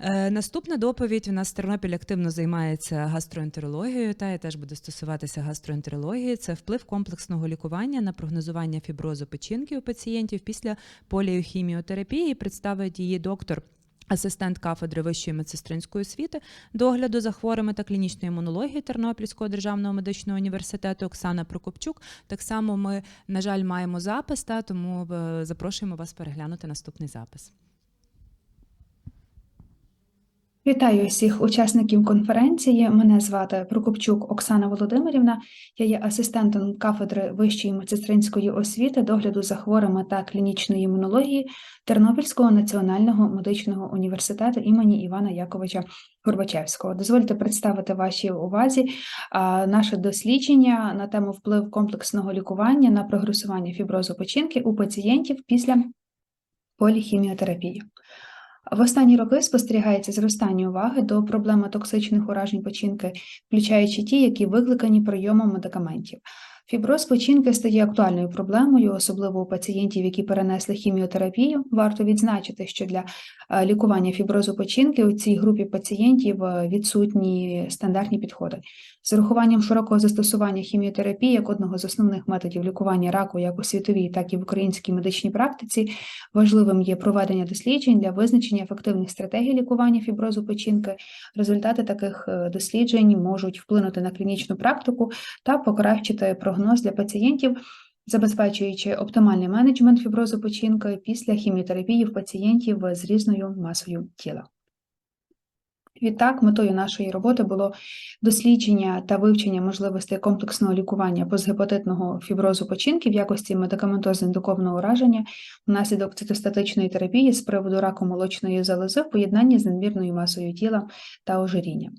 Е, Наступна доповідь у нас Тернопіль активно займається гастроентерологією, та і теж буде стосуватися гастроентерології. Це вплив комплексного лікування на прогнозування фіброзу печінки у пацієнтів після поліохіміотерапії. Представить її доктор. Асистент кафедри вищої медсестринської освіти, догляду за хворими та клінічної імунології Тернопільського державного медичного університету Оксана Прокопчук. Так само ми, на жаль, маємо запис, та тому е, запрошуємо вас переглянути наступний запис. Вітаю всіх учасників конференції. Мене звати Прокопчук Оксана Володимирівна. Я є асистентом кафедри вищої медсестринської освіти, догляду за хворими та клінічної імунології Тернопільського національного медичного університету імені Івана Яковича Горбачевського. Дозвольте представити вашій увазі наше дослідження на тему вплив комплексного лікування на прогресування фіброзу печінки у пацієнтів після поліхіміотерапії. В останні роки спостерігається зростання уваги до проблеми токсичних уражень печінки, включаючи ті, які викликані прийомом медикаментів. Фіброз печінки стає актуальною проблемою, особливо у пацієнтів, які перенесли хіміотерапію. Варто відзначити, що для е, лікування фіброзу печінки у цій групі пацієнтів е, відсутні стандартні підходи. З урахуванням широкого застосування хіміотерапії як одного з основних методів лікування раку як у світовій, так і в українській медичній практиці, важливим є проведення досліджень для визначення ефективних стратегій лікування фіброзу печінки. Результати таких е, досліджень можуть вплинути на клінічну практику та покращити прогноз для пацієнтів, забезпечуючи оптимальний менеджмент фіброзу печінки після хіміотерапії в пацієнтів з різною масою тіла. Відтак, метою нашої роботи було дослідження та вивчення можливостей комплексного лікування постгепатитного фіброзу печінки в якості медикаментозно-індукованого ураження внаслідок цитостатичної терапії з приводу раку молочної залози в поєднанні з надмірною масою тіла та ожирінням.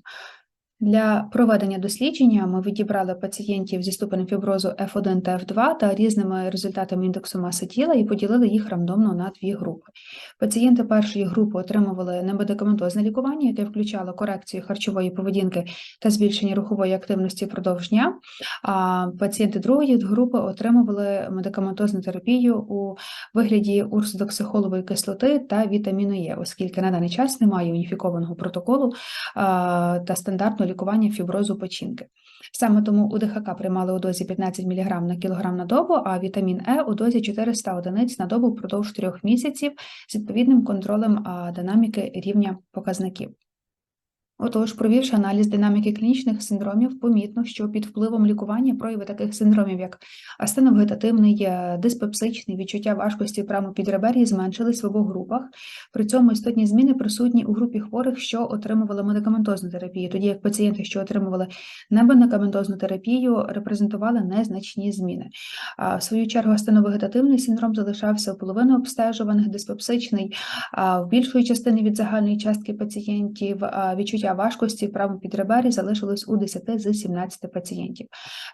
Для проведення дослідження ми відібрали пацієнтів зі ступенем фіброзу F1 та F2 та різними результатами індексу маси тіла і поділили їх рандомно на дві групи. Пацієнти першої групи отримували немедикаментозне лікування, яке включало корекцію харчової поведінки та збільшення рухової активності впродовж дня. А пацієнти другої групи отримували медикаментозну терапію у вигляді урсодоксихолової кислоти та вітаміну Е, оскільки на даний час немає уніфікованого протоколу та стандартного лікування фіброзу печінки. Саме тому УДХК приймали у дозі 15 мг на кілограм на добу, а вітамін Е у дозі 400 одиниць на добу впродовж трьох місяців з відповідним контролем динаміки рівня показників. Отож, провівши аналіз динаміки клінічних синдромів, помітно, що під впливом лікування прояви таких синдромів, як астеновегетативний, е, диспепсичний, відчуття важкості прямо під ребер'ї зменшились в обох групах. При цьому істотні зміни присутні у групі хворих, що отримували медикаментозну терапію, тоді як пацієнти, що отримували немедикаментозну терапію, репрезентували незначні зміни. А в свою чергу астеновегетативний синдром залишався у половини обстежуваних, диспепсичний а в більшої частини від загальної частки пацієнтів а, відчуття важкості в правому підребері залишилось у 10 з 17 пацієнтів.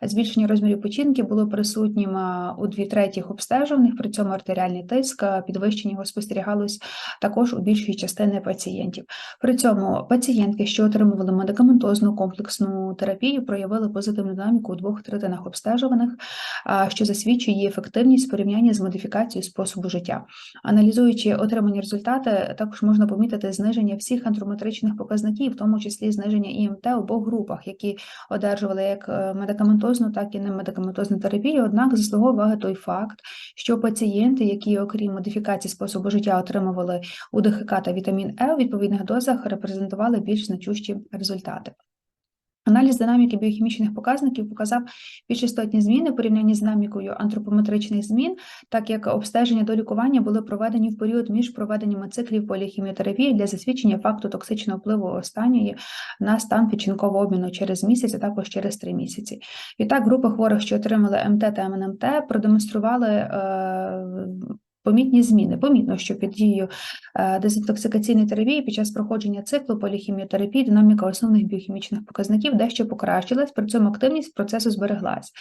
Збільшення розмірів печінки було присутнім у дві третіх обстежуваних, при цьому артеріальний тиск, підвищення його спостерігалось також у більшій частини пацієнтів. При цьому пацієнтки, що отримували медикаментозну комплексну терапію, проявили позитивну динаміку у двох третинах обстежуваних, що засвідчує її ефективність в порівнянні з модифікацією способу життя. Аналізуючи отримані результати, також можна помітити зниження всіх антрометричних показників, тому числі зниження ІМТ у обох групах, які одержували як е, медикаментозну, так і немедикаментозну терапію. Однак заслуговує уваги той факт, що пацієнти, які, окрім модифікації способу життя, отримували УДХК та вітамін Е у відповідних дозах, репрезентували більш значущі результати. Аналіз динаміки біохімічних показників показав більш істотні зміни в порівнянні з динамікою антропометричних змін, так як обстеження до лікування були проведені в період між проведеннями циклів поліхіміотерапії для засвідчення факту токсичного впливу останньої на стан печінкового обміну через місяць, а також через три місяці. Відтак, групи хворих, що отримали МТ та МНМТ, продемонстрували е, помітні зміни. Помітно, що під дією е, дезінтоксикаційної терапії під час проходження циклу поліхіміотерапії динаміка основних біохімічних показників дещо покращилась, при цьому активність процесу збереглась.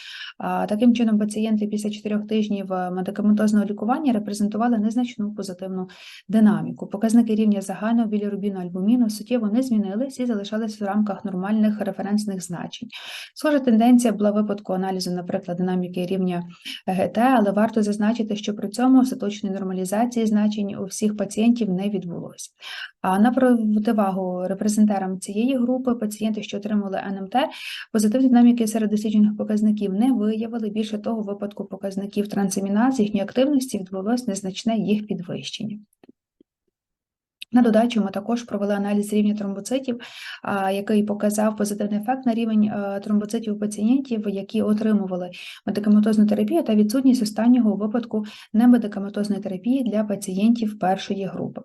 Таким чином, пацієнти після 4 тижнів е, медикаментозного лікування репрезентували незначну позитивну динаміку. Показники рівня загального білірубіну альбуміну суттєво не змінились і залишались в рамках нормальних референсних значень. Схожа тенденція була випадку аналізу, наприклад, динаміки рівня ГТ, але варто зазначити, що при цьому остаточно остаточної нормалізації значень у всіх пацієнтів не відбулося. На противагу репрезентерам цієї групи пацієнти, що отримали НМТ, позитивні динаміки серед досліджених показників не виявили. Більше того, випадку показників трансаміназ їхньої активності відбулось незначне їх підвищення. На додачу ми також провели аналіз рівня тромбоцитів, який показав позитивний ефект на рівень е, тромбоцитів у пацієнтів, які отримували медикаментозну терапію та відсутність останнього випадку немедикаментозної терапії для пацієнтів першої групи.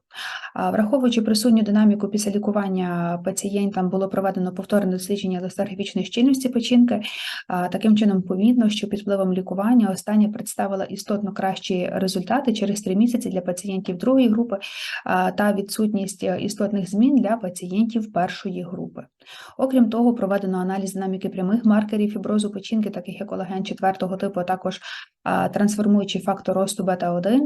Враховуючи присутню динаміку після лікування пацієнтам було проведено повторне дослідження еластографічної щільності печінки. Таким чином, помітно, що під впливом лікування остання представила істотно кращі результати через три місяці для пацієнтів другої групи та відсутність е, істотних змін для пацієнтів першої групи. Окрім того, проведено аналіз динаміки прямих маркерів фіброзу печінки, таких як колаген четвертого типу, а також трансформуючий фактор росту бета-1.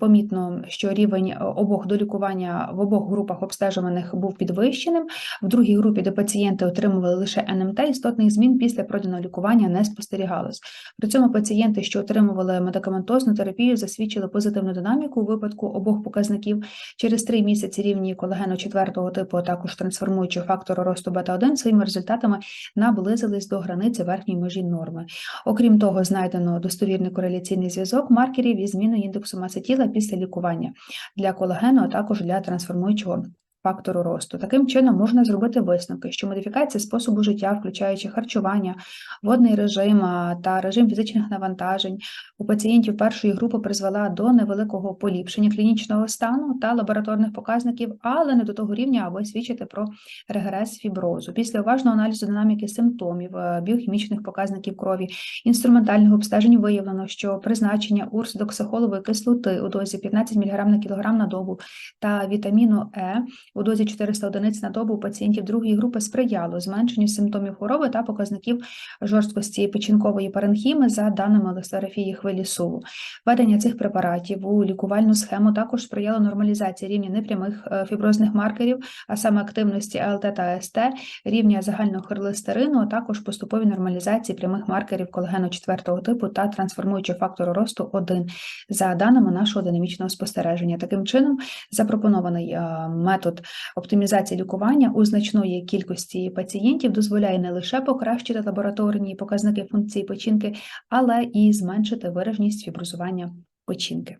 Помітно, що рівень обох до лікування в обох групах обстежуваних був підвищеним. В другій групі, де пацієнти отримували лише НМТ, істотних змін після пройденого лікування не спостерігалось. При цьому пацієнти, що отримували медикаментозну терапію, засвідчили позитивну динаміку у випадку обох показників. Через три місяці рівні колагену четвертого типу, а також трансформуючого фактору росту бета-1 своїми результатами наблизились до границі верхньої межі норми. Окрім того, знайдено достовірний кореляційний зв'язок маркерів і зміну індексу маси тіла після лікування для колагену, а також для трансформуючого фактору росту. Таким чином можна зробити висновки, що модифікація способу життя, включаючи харчування, водний режим та режим фізичних навантажень у пацієнтів першої групи призвела до невеликого поліпшення клінічного стану та лабораторних показників, але не до того рівня, аби свідчити про регрес фіброзу. Після уважного аналізу динаміки симптомів, е, біохімічних показників крові, інструментальних обстежень виявлено, що призначення урсдоксахолової кислоти у дозі 15 мг на кілограм на добу та вітаміну Е у дозі 400 одиниць на добу у пацієнтів другої групи сприяло зменшенню симптомів хвороби та показників жорсткості печінкової паренхіми за даними еластографії хвилі суву. Введення цих препаратів у лікувальну схему також сприяло нормалізації рівня непрямих е, фіброзних маркерів, а саме активності АЛТ та АСТ, рівня загального холестерину, а також поступовій нормалізації прямих маркерів колагену 4 типу та трансформуючого фактору росту 1 за даними нашого динамічного спостереження. Таким чином, запропонований е, метод оптимізації лікування у значної кількості пацієнтів дозволяє не лише покращити лабораторні показники функції печінки, але і зменшити вираженість фіброзування печінки.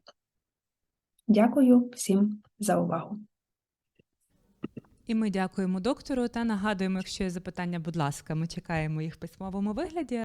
Дякую всім за увагу. І ми дякуємо доктору та нагадуємо, якщо є запитання, будь ласка, ми чекаємо їх в письмовому вигляді.